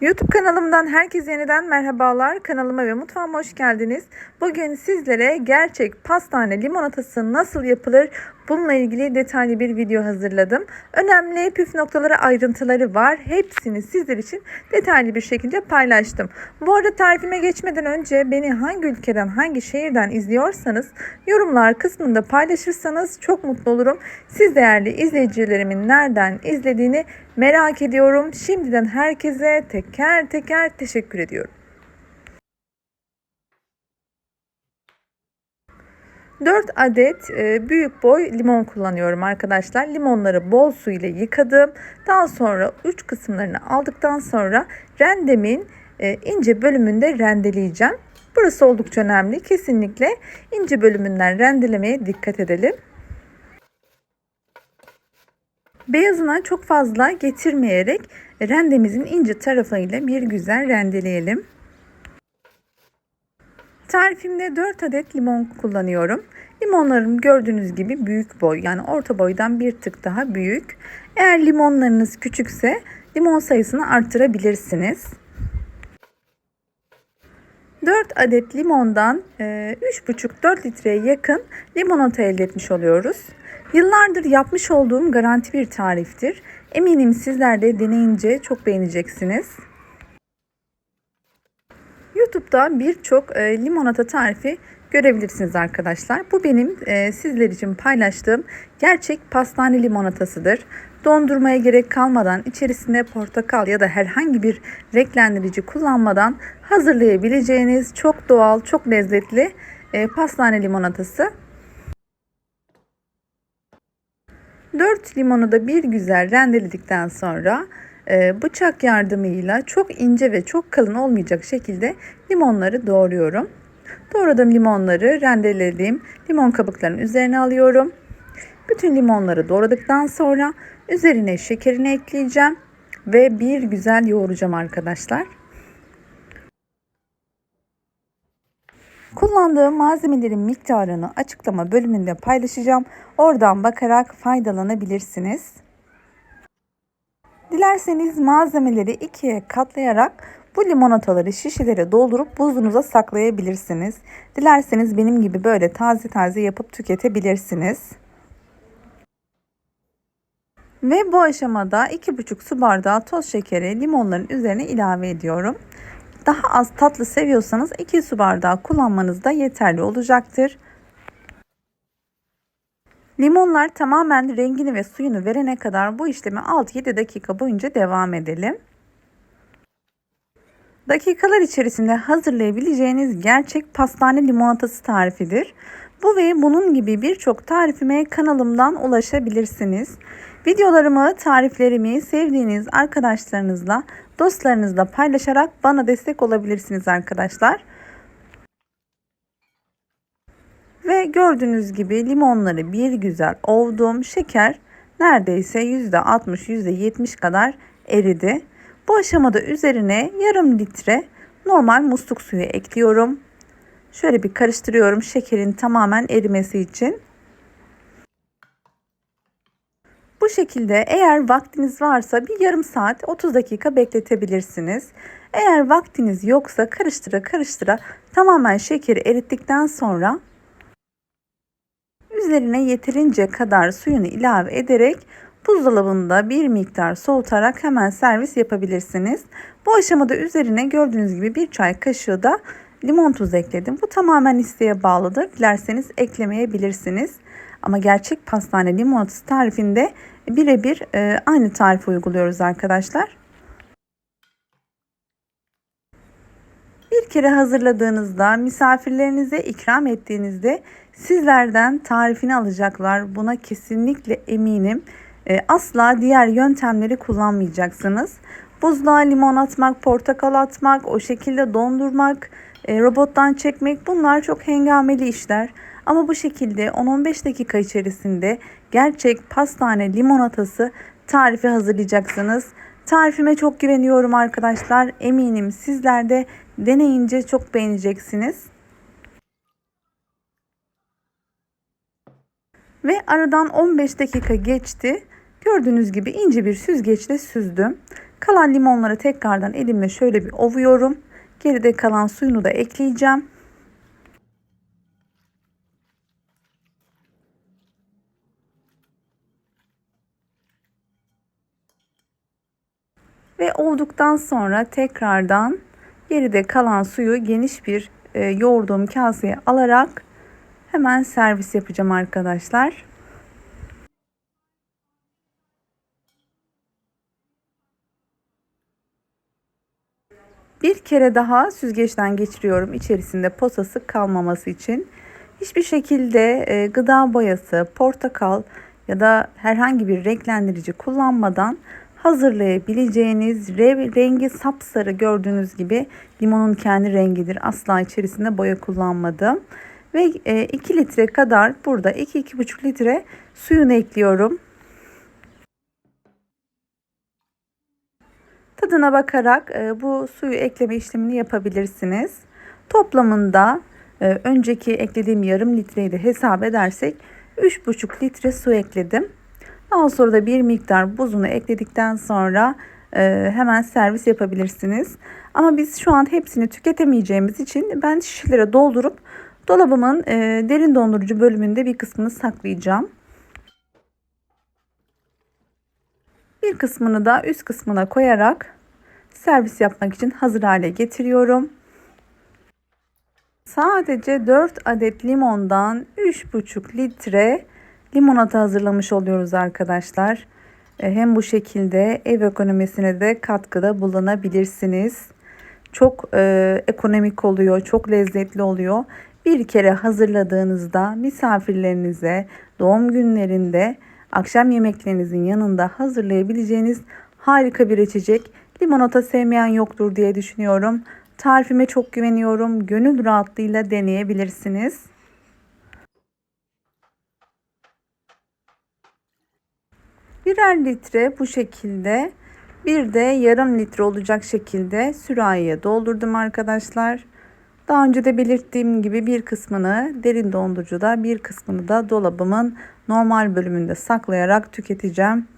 YouTube kanalımdan herkese yeniden merhabalar. Kanalıma ve mutfağıma hoş geldiniz. Bugün sizlere gerçek pastane limonatası nasıl yapılır bununla ilgili detaylı bir video hazırladım. Önemli püf noktaları ayrıntıları var. Hepsini sizler için detaylı bir şekilde paylaştım. Bu arada tarifime geçmeden önce beni hangi ülkeden hangi şehirden izliyorsanız yorumlar kısmında paylaşırsanız çok mutlu olurum. Siz değerli izleyicilerimin nereden izlediğini merak ediyorum. Şimdiden herkese teker teker teşekkür ediyorum. 4 adet e, büyük boy limon kullanıyorum arkadaşlar. Limonları bol su ile yıkadım. Daha sonra uç kısımlarını aldıktan sonra rendemin e, ince bölümünde rendeleyeceğim. Burası oldukça önemli. Kesinlikle ince bölümünden rendelemeye dikkat edelim. Beyazına çok fazla getirmeyerek rendemizin ince tarafıyla bir güzel rendeleyelim. Tarifimde 4 adet limon kullanıyorum. Limonlarım gördüğünüz gibi büyük boy yani orta boydan bir tık daha büyük. Eğer limonlarınız küçükse limon sayısını arttırabilirsiniz. 4 adet limondan 3,5-4 litreye yakın limonata elde etmiş oluyoruz. Yıllardır yapmış olduğum garanti bir tariftir. Eminim sizler de deneyince çok beğeneceksiniz. YouTube'da birçok e, limonata tarifi görebilirsiniz arkadaşlar. Bu benim e, sizler için paylaştığım gerçek pastane limonatasıdır. Dondurmaya gerek kalmadan içerisinde portakal ya da herhangi bir renklendirici kullanmadan hazırlayabileceğiniz çok doğal, çok lezzetli e, pastane limonatası. 4 limonu da bir güzel rendeledikten sonra bıçak yardımıyla çok ince ve çok kalın olmayacak şekilde limonları doğruyorum. Doğradığım limonları rendelediğim limon kabuklarının üzerine alıyorum. Bütün limonları doğradıktan sonra üzerine şekerini ekleyeceğim ve bir güzel yoğuracağım arkadaşlar. Kullandığım malzemelerin miktarını açıklama bölümünde paylaşacağım. Oradan bakarak faydalanabilirsiniz. Dilerseniz malzemeleri ikiye katlayarak bu limonataları şişelere doldurup buzluğunuza saklayabilirsiniz. Dilerseniz benim gibi böyle taze taze yapıp tüketebilirsiniz. Ve bu aşamada 2,5 su bardağı toz şekeri limonların üzerine ilave ediyorum. Daha az tatlı seviyorsanız 2 su bardağı kullanmanız da yeterli olacaktır. Limonlar tamamen rengini ve suyunu verene kadar bu işlemi 6-7 dakika boyunca devam edelim. Dakikalar içerisinde hazırlayabileceğiniz gerçek pastane limonatası tarifidir. Bu ve bunun gibi birçok tarifime kanalımdan ulaşabilirsiniz. Videolarımı, tariflerimi sevdiğiniz arkadaşlarınızla, dostlarınızla paylaşarak bana destek olabilirsiniz arkadaşlar. Ve gördüğünüz gibi limonları bir güzel ovdum. Şeker neredeyse %60 %70 kadar eridi. Bu aşamada üzerine yarım litre normal musluk suyu ekliyorum. Şöyle bir karıştırıyorum şekerin tamamen erimesi için. Bu şekilde eğer vaktiniz varsa bir yarım saat 30 dakika bekletebilirsiniz. Eğer vaktiniz yoksa karıştıra karıştıra tamamen şekeri erittikten sonra üzerine yeterince kadar suyunu ilave ederek buzdolabında bir miktar soğutarak hemen servis yapabilirsiniz. Bu aşamada üzerine gördüğünüz gibi bir çay kaşığı da limon tuzu ekledim. Bu tamamen isteğe bağlıdır. Dilerseniz eklemeyebilirsiniz. Ama gerçek pastane limonatası tarifinde birebir e, aynı tarifi uyguluyoruz arkadaşlar. Bir kere hazırladığınızda, misafirlerinize ikram ettiğinizde sizlerden tarifini alacaklar. Buna kesinlikle eminim. E, asla diğer yöntemleri kullanmayacaksınız. Buzluğa limon atmak, portakal atmak, o şekilde dondurmak, e, robottan çekmek bunlar çok hengameli işler. Ama bu şekilde 10-15 dakika içerisinde gerçek pastane limonatası tarifi hazırlayacaksınız. Tarifime çok güveniyorum arkadaşlar. Eminim sizler de deneyince çok beğeneceksiniz. Ve aradan 15 dakika geçti. Gördüğünüz gibi ince bir süzgeçle süzdüm. Kalan limonları tekrardan elimle şöyle bir ovuyorum. Geride kalan suyunu da ekleyeceğim. Ve olduktan sonra tekrardan geride kalan suyu geniş bir e, yoğurduğum kaseye alarak hemen servis yapacağım arkadaşlar. Bir kere daha süzgeçten geçiriyorum içerisinde posası kalmaması için. Hiçbir şekilde e, gıda boyası, portakal ya da herhangi bir renklendirici kullanmadan hazırlayabileceğiniz rengi sapsarı gördüğünüz gibi limonun kendi rengidir. Asla içerisinde boya kullanmadım. Ve 2 e, litre kadar burada 2-2,5 litre suyunu ekliyorum. Tadına bakarak e, bu suyu ekleme işlemini yapabilirsiniz. Toplamında e, önceki eklediğim yarım litreyi de hesap edersek 3,5 litre su ekledim. Daha sonra da bir miktar buzunu ekledikten sonra hemen servis yapabilirsiniz. Ama biz şu an hepsini tüketemeyeceğimiz için ben şişelere doldurup dolabımın e, derin dondurucu bölümünde bir kısmını saklayacağım. Bir kısmını da üst kısmına koyarak servis yapmak için hazır hale getiriyorum. Sadece 4 adet limondan 3,5 litre limonata hazırlamış oluyoruz arkadaşlar. E, hem bu şekilde ev ekonomisine de katkıda bulunabilirsiniz. Çok e, ekonomik oluyor, çok lezzetli oluyor. Bir kere hazırladığınızda misafirlerinize doğum günlerinde akşam yemeklerinizin yanında hazırlayabileceğiniz harika bir içecek. Limonata sevmeyen yoktur diye düşünüyorum. Tarifime çok güveniyorum. Gönül rahatlığıyla deneyebilirsiniz. Birer litre bu şekilde bir de yarım litre olacak şekilde sürahiye doldurdum arkadaşlar. Daha önce de belirttiğim gibi bir kısmını derin dondurucuda bir kısmını da dolabımın normal bölümünde saklayarak tüketeceğim.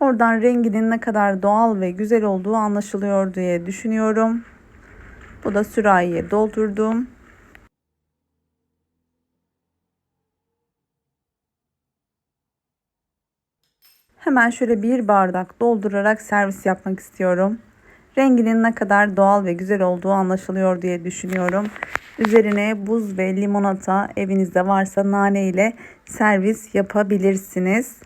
Oradan renginin ne kadar doğal ve güzel olduğu anlaşılıyor diye düşünüyorum. Bu da sürahiye doldurdum. Hemen şöyle bir bardak doldurarak servis yapmak istiyorum. Renginin ne kadar doğal ve güzel olduğu anlaşılıyor diye düşünüyorum. Üzerine buz ve limonata evinizde varsa nane ile servis yapabilirsiniz.